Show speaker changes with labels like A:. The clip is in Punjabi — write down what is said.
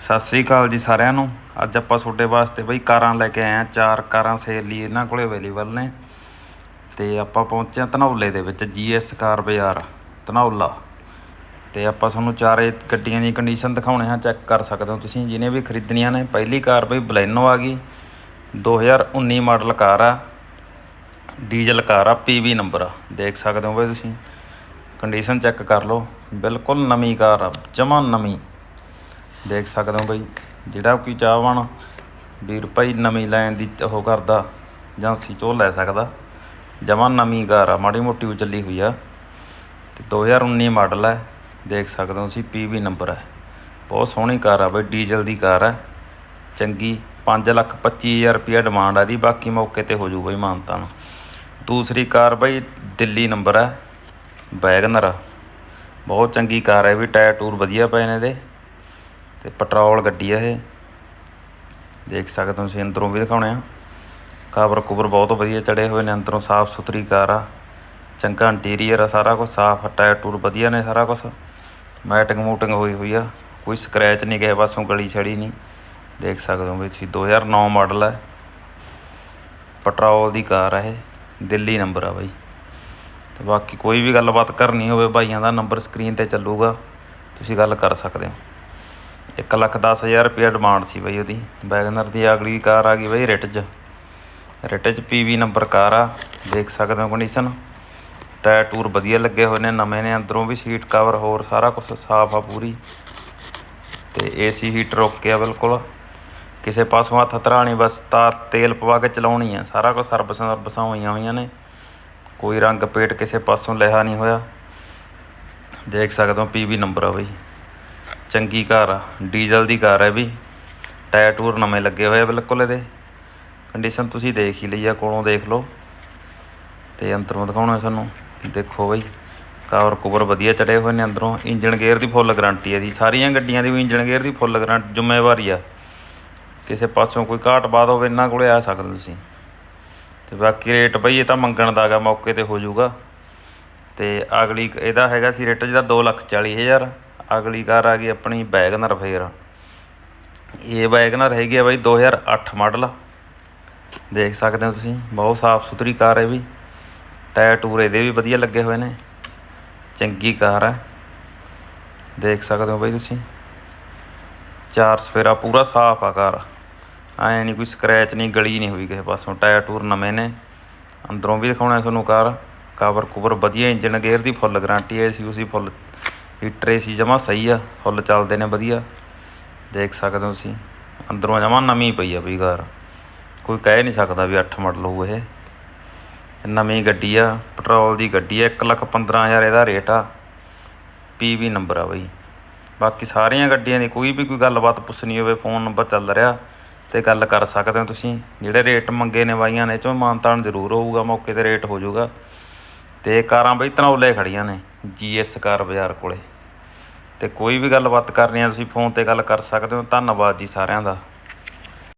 A: ਸਤਿ ਸ੍ਰੀ ਅਕਾਲ ਜੀ ਸਾਰਿਆਂ ਨੂੰ। ਅੱਜ ਆਪਾਂ ਤੁਹਾਡੇ ਵਾਸਤੇ ਬਈ ਕਾਰਾਂ ਲੈ ਕੇ ਆਏ ਆ ਚਾਰ ਕਾਰਾਂ ਸੇਲ ਲਈ ਇਹਨਾਂ ਕੋਲੇ ਅਵੇਲੇਬਲ ਨੇ। ਤੇ ਆਪਾਂ ਪਹੁੰਚੇ ਆ ਧਨੌਲੇ ਦੇ ਵਿੱਚ ਜੀਐਸ ਕਾਰ ਬਾਜ਼ਾਰ, ਧਨੌਲਾ। ਤੇ ਆਪਾਂ ਤੁਹਾਨੂੰ ਚਾਰੇ ਗੱਡੀਆਂ ਦੀ ਕੰਡੀਸ਼ਨ ਦਿਖਾਉਣੇ ਆ ਚੈੱਕ ਕਰ ਸਕਦੇ ਹੋ ਤੁਸੀਂ, ਜਿਹਨੇ ਵੀ ਖਰੀਦਣੀਆਂ ਨੇ। ਪਹਿਲੀ ਕਾਰ ਬਈ ਬਲੈਨੋ ਆ ਗਈ। 2019 ਮਾਡਲ ਕਾਰ ਆ। ਡੀਜ਼ਲ ਕਾਰ ਆ ਪੀਵੀ ਨੰਬਰ ਆ। ਦੇਖ ਸਕਦੇ ਹੋ ਬਈ ਤੁਸੀਂ। ਕੰਡੀਸ਼ਨ ਚੈੱਕ ਕਰ ਲਓ। ਬਿਲਕੁਲ ਨਵੀਂ ਕਾਰ ਆ, ਜਮਾਂ ਨਵੀਂ। ਦੇਖ ਸਕਦੇ ਹੋ ਬਈ, ਜਿਹੜਾ ਕੋਈ ਚਾਹਵਾਨ ਵੀਰ ਭਾਈ ਨਵੀਂ ਲੈਣ ਦੀ ਉਹ ਕਰਦਾ ਏਜੰਸੀ ਚੋਂ ਲੈ ਸਕਦਾ। ਜਮਾਂ ਨਵੀਂ ਕਾਰ ਆ, ਮਾੜੀ ਮੋਟੀ ਉਹ ਚੱਲੀ ਹੋਈ ਆ। ਤੇ 2019 ਮਾਡਲ ਹੈ ਦੇਖ ਸਕਦੇ ਹੋ ਤੁਸੀਂ ਪੀਵੀ ਨੰਬਰ ਹੈ ਬਹੁਤ ਸੋਹਣੀ ਕਾਰ ਆ ਬਈ, ਡੀਜ਼ਲ ਦੀ ਕਾਰ ਹੈ ਚੰਗੀ 5 ਲੱਖ 25000 ਰੁਪਇਆ ਡਿਮਾਂਡ ਆ ਦੀ ਬਾਕੀ ਮੌਕੇ ਤੇ ਹੋ ਜੂ ਬਈ ਮਾਨਤਾ ਨੂੰ। ਦੂਸਰੀ ਕਾਰ ਬਈ, ਦਿੱਲੀ ਨੰਬਰ ਹੈ ਵੈਗਨਰ ਬਹੁਤ ਚੰਗੀ ਕਾਰ ਹੈ ਵੀ, ਟਾਇਰ ਟੂਰ ਵਧੀਆ ਪਏ ਨੇ ਇਹਦੇ। ਤੇ ਪੈਟਰੋਲ ਗੱਡੀ ਆ ਇਹ। ਦੇਖ ਸਕਦੇ ਹੋ ਤੁਸੀਂ ਅੰਦਰੋਂ ਵੀ ਦਿਖਾਉਣੇ ਆ। ਕਵਰ ਕੁਵਰ ਬਹੁਤ ਵਧੀਆ ਚੜੇ ਹੋਏ ਨੇ, ਅੰਦਰੋਂ ਸਾਫ਼ ਸੁਥਰੀ ਕਾਰ ਆ। ਚੰਗਾ ਇੰਟੀਰੀਅਰ ਆ ਸਾਰਾ ਕੁਝ ਸਾਫ਼ ਟਾਇਰ ਟੂਰ ਵਧੀਆ ਨੇ ਸਾਰਾ ਕੁਝ ਮੈਟਿੰਗ ਮੂਟਿੰਗ ਹੋਈ ਹੋਈ ਆ, ਕੋਈ ਸਕ੍ਰੈਚ ਨਹੀਂ ਗਏ ਪਾਸੋਂ, ਗਲੀ ਛੜੀ ਨਹੀਂ ਦੇਖ ਸਕਦੇ ਹੋ ਵੀ ਤੁਸੀਂ 2009 ਮਾਡਲ ਹੈ ਪੈਟਰੋਲ ਦੀ ਕਾਰ ਆ ਇਹ, ਦਿੱਲੀ ਨੰਬਰ ਆ ਬਾਈ। ਤੇ ਬਾਕੀ ਕੋਈ ਵੀ ਗੱਲਬਾਤ ਕਰਨੀ ਹੋਵੇ ਭਾਈਆਂ ਦਾ ਨੰਬਰ ਸਕਰੀਨ ਤੇ ਚੱਲੂਗਾ। ਤੁਸੀਂ ਗੱਲ ਕਰ ਸਕਦੇ ਹੋ। ਇੱਕ ਲੱਖ ਦਸ ਹਜ਼ਾਰ ਰੁਪਇਆ ਡਿਮਾਂਡ ਸੀ ਬਈ ਉਹਦੀ। ਵੈਗਨਰ ਦੀ ਅਗਲੀ ਕਾਰ ਆ ਗਈ ਬਈ ਰਿਟਜ ਰਿਟਜ ਪੀਵੀ ਨੰਬਰ ਕਾਰ ਆ, ਦੇਖ ਸਕਦੇ ਹੋ ਕੰਡੀਸ਼ਨ ਟਾਇਰ ਟੂਰ ਵਧੀਆ ਲੱਗੇ ਹੋਏ ਨੇ, ਨਵੇਂ ਨੇ, ਅੰਦਰੋਂ ਵੀ ਸੀਟ ਕਵਰ ਹੋਰ ਸਾਰਾ ਕੁਝ ਸਾਫ਼ ਆ ਪੂਰੀ। ਤੇ ਏਸੀ ਹੀਟਰ ਓਕੇ ਆ ਬਿਲਕੁਲ। ਕਿਸੇ ਪਾਸੋਂ ਹੱਥ ਧਰਾਣੀ ਬਸ ਤਾਂ ਤੇਲ ਪਵਾ ਕੇ ਚਲਾਉਣੀ ਆ। ਸਾਰਾ ਕੁਝ ਸਰਵਿਸਾਂ ਸਰਵਿਸਾਂ ਹੋਈਆਂ ਹੋਈਆਂ ਨੇ। ਕੋਈ ਰੰਗ ਪੇਟ ਕਿਸੇ ਪਾਸੋਂ ਲਿਆ ਨਹੀਂ ਹੋਇਆ। ਦੇਖ ਸਕਦੇ ਹੋ ਪੀਵੀ ਨੰਬਰ ਆ ਬਈ। ਚੰਗੀ ਕਾਰ ਆ, ਡੀਜ਼ਲ ਦੀ ਕਾਰ ਹੈ ਵੀ। ਟਾਇਰ ਟੂਰ ਨਵੇਂ ਲੱਗੇ ਹੋਏ ਆ ਬਿਲਕੁਲ ਇਹਦੇ। ਕੰਡੀਸ਼ਨ ਤੁਸੀਂ ਦੇਖ ਹੀ ਲਈ ਆ, ਕੋਲੋਂ ਦੇਖ ਲਓ। ਤੇ ਅੰਦਰੋਂ ਦਿਖਾਉਣਾ ਸਾਨੂੰ। ਦੇਖੋ ਬਈ ਕਵਰ ਕੁਵਰ ਵਧੀਆ ਚੜੇ ਹੋਏ ਨੇ ਅੰਦਰੋਂ। ਇੰਜਨ ਗੇਅਰ ਦੀ ਫੁੱਲ ਗਾਰੰਟੀ ਹੈ ਜੀ ਸਾਰੀਆਂ ਗੱਡੀਆਂ ਦੀ ਵੀ ਇੰਜਨ ਗੇਅਰ ਦੀ ਫੁੱਲ ਗਾਰੰਟੀ, ਜ਼ਿੰਮੇਵਾਰੀ ਆ। ਕਿਸੇ ਪਾਸੋਂ ਕੋਈ ਘਾਟ ਬਾਤ ਹੋਵੇ, ਇਹਨਾਂ ਕੋਲੇ ਆ ਸਕਦੇ ਤੁਸੀਂ। ਤੇ ਬਾਕੀ ਰੇਟ ਬਈ, ਇਹ ਤਾਂ ਮੰਗਣ ਦਾ ਹੈਗਾ ਮੌਕੇ ਤੇ ਹੋ ਜਾਊਗਾ। ਤੇ ਅਗਲੀ, ਇਹਦਾ ਹੈਗਾ ਸੀ ਰੇਟ ਜਿਹਦਾ 2 ਲੱਖ 40 ਹਜ਼ਾਰ। ਅਗਲੀ ਕਾਰ ਆ ਗਈ ਆਪਣੀ ਵੈਗਨਰ ਫੇਰ। ਇਹ ਵੈਗਨਰ ਹੈਗੀ ਆ ਬਾਈ 2008 ਮਾਡਲ। ਦੇਖ ਸਕਦੇ ਹੋ ਤੁਸੀਂ, ਬਹੁਤ ਸਾਫ਼ ਸੁਥਰੀ ਕਾਰ ਹੈ ਵੀ। ਟਾਇਰ ਟੂਰ ਇਹਦੇ ਵੀ ਵਧੀਆ ਲੱਗੇ ਹੋਏ ਨੇ। ਚੰਗੀ ਕਾਰ ਹੈ। ਦੇਖ ਸਕਦੇ ਹੋ ਬਾਈ ਤੁਸੀਂ। ਚਾਰ ਸਫੇਰਾ ਪੂਰਾ ਸਾਫ਼ ਆ ਕਾਰ। ਐ ਨਹੀਂ ਕੋਈ ਸਕ੍ਰੈਚ ਨਹੀਂ, ਗਲੀ ਨਹੀਂ ਹੋਈ ਕਿਸੇ ਪਾਸੋਂ। ਟਾਇਰ ਟੂਰ ਨਵੇਂ ਨੇ। ਅੰਦਰੋਂ ਵੀ ਦਿਖਾਉਣਾ ਤੁਹਾਨੂੰ ਕਾਰ। ਕਵਰ ਕੁਵਰ ਵਧੀਆ ਇੰਜਨ ਗੇਅਰ ਦੀ ਫੁੱਲ ਗਾਰੰਟੀ ਹੈ ਸੀ ਉਸੇ ਫੁੱਲ ਹੀਟਰ ਏਸੀ ਜਮਾ ਸਹੀ ਆ, ਫੁੱਲ ਚੱਲਦੇ ਨੇ ਵਧੀਆ। ਦੇਖ ਸਕਦੇ ਹੋ ਤੁਸੀਂ, ਅੰਦਰੋਂ ਜਮਾ ਨਵੀਂ ਪਈ ਆ ਬਈ ਕਾਰ ਕੋਈ ਕਹਿ ਨਹੀਂ ਸਕਦਾ ਵੀ 8 ਮਾਡਲ ਹੋਊ ਇਹ। ਨਵੀਂ ਗੱਡੀ ਆ ਪੈਟਰੋਲ ਦੀ ਗੱਡੀ ਆ 1 ਲੱਖ 15000 ਇਹਦਾ ਰੇਟ ਆ। ਪੀਵੀ ਨੰਬਰ ਆ ਬਈ। ਬਾਕੀ ਸਾਰੀਆਂ ਗੱਡੀਆਂ ਦੀ ਕੋਈ ਵੀ ਕੋਈ ਗੱਲਬਾਤ ਪੁੱਛਣੀ ਹੋਵੇ ਫੋਨ ਨੰਬਰ ਚੱਲ ਰਿਹਾ ਤੇ ਗੱਲ ਕਰ ਸਕਦੇ ਹੋ ਤੁਸੀਂ। ਜਿਹੜੇ ਰੇਟ ਮੰਗੇ ਨੇ ਬਾਈਆਂ ਨੇ, ਇਹ ਚੋਂ ਮਾਨਤਾਨ ਜ਼ਰੂਰ ਹੋਊਗਾ, ਮੌਕੇ ਤੇ ਰੇਟ ਹੋ ਜਾਊਗਾ। ਤੇ ਕਾਰਾਂ ਬਈ ਧਨੌਲੇ ਖੜੀਆਂ ਨੇ। ਜੀਐਸ ਕਾਰ ਬਾਜ਼ਾਰ ਕੋਲੇ। ਤੇ ਕੋਈ ਵੀ ਗੱਲਬਾਤ ਕਰਨੀ ਆ, ਤੁਸੀਂ ਫੋਨ ਤੇ ਗੱਲ ਕਰ ਸਕਦੇ ਹੋ। ਧੰਨਵਾਦ ਜੀ ਸਾਰਿਆਂ ਦਾ।